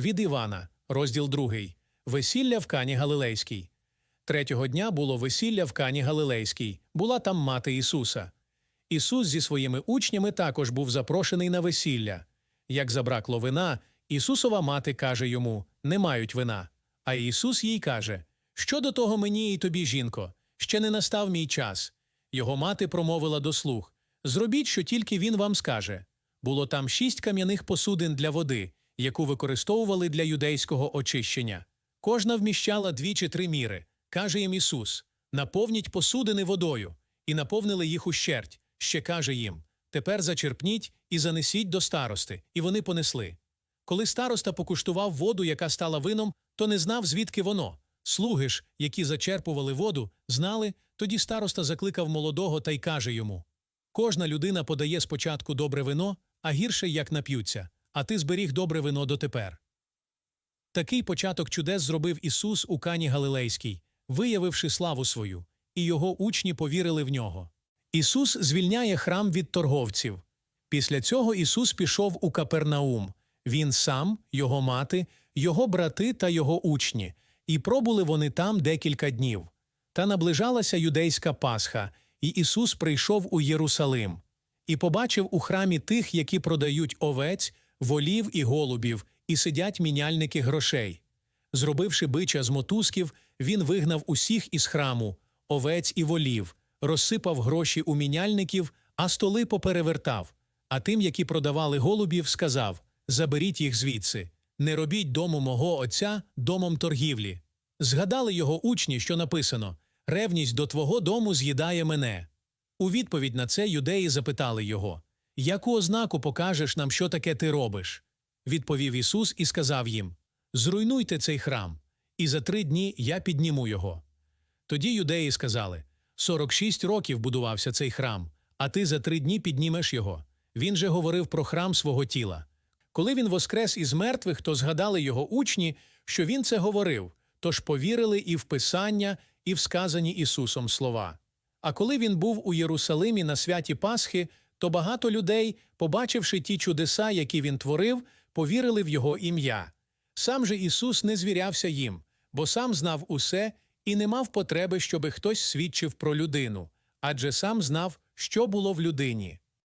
Від Івана, розділ 2. Весілля в Кані Галилейській. Третього дня було весілля в Кані Галилейській. Була там мати Ісуса. Ісус зі своїми учнями також був запрошений на весілля. Як забракло вина, Ісусова мати каже йому: Не мають вина. А Ісус їй каже: Що до того мені і тобі, жінко? Ще не настав мій час. Його мати промовила до слуг: Зробіть, що тільки він вам скаже. Було там шість кам'яних посудин для води, яку використовували для юдейського очищення. Кожна вміщала дві чи три міри. Каже їм Ісус: Наповніть посудини водою, і наповнили їх ущерть. Ще каже їм: Тепер зачерпніть і занесіть до старости, і вони понесли. Коли староста покуштував воду, яка стала вином, то не знав, звідки воно. Слуги ж, які зачерпували воду, знали, тоді староста закликав молодого та й каже йому: Кожна людина подає спочатку добре вино, а гірше як нап'ються, а ти зберіг добре вино дотепер. Такий початок чудес зробив Ісус у Кані Галилейській, виявивши славу свою, і його учні повірили в нього. Ісус звільняє храм від торговців. Після цього Ісус пішов у Капернаум. Він сам, його мати, його брати та його учні, і пробули вони там декілька днів. Та наближалася юдейська Пасха, і Ісус прийшов у Єрусалим і побачив у храмі тих, які продають овець, волів і голубів, і сидять міняльники грошей. Зробивши бича з мотузків, він вигнав усіх із храму, овець і волів, розсипав гроші у міняльників, а столи поперевертав. А тим, які продавали голубів, сказав: Заберіть їх звідси, не робіть дому мого отця домом торгівлі. Згадали його учні, що написано: Ревність до твого дому з'їдає мене. У відповідь на це юдеї запитали його: Яку ознаку покажеш нам, що таке ти робиш? Відповів Ісус і сказав їм: Зруйнуйте цей храм, і за три дні я підніму його. Тоді юдеї сказали: 46 років будувався цей храм, а ти за три дні піднімеш його. Він же говорив про храм свого тіла. Коли він воскрес із мертвих, то згадали його учні, що він це говорив, тож повірили і в Писання, і в сказані Ісусом слова. А коли він був у Єрусалимі на святі Пасхи, то багато людей, побачивши ті чудеса, які він творив, повірили в його ім'я. Сам же Ісус не звірявся їм, бо сам знав усе і не мав потреби, щоби хтось свідчив про людину, адже сам знав, що було в людині.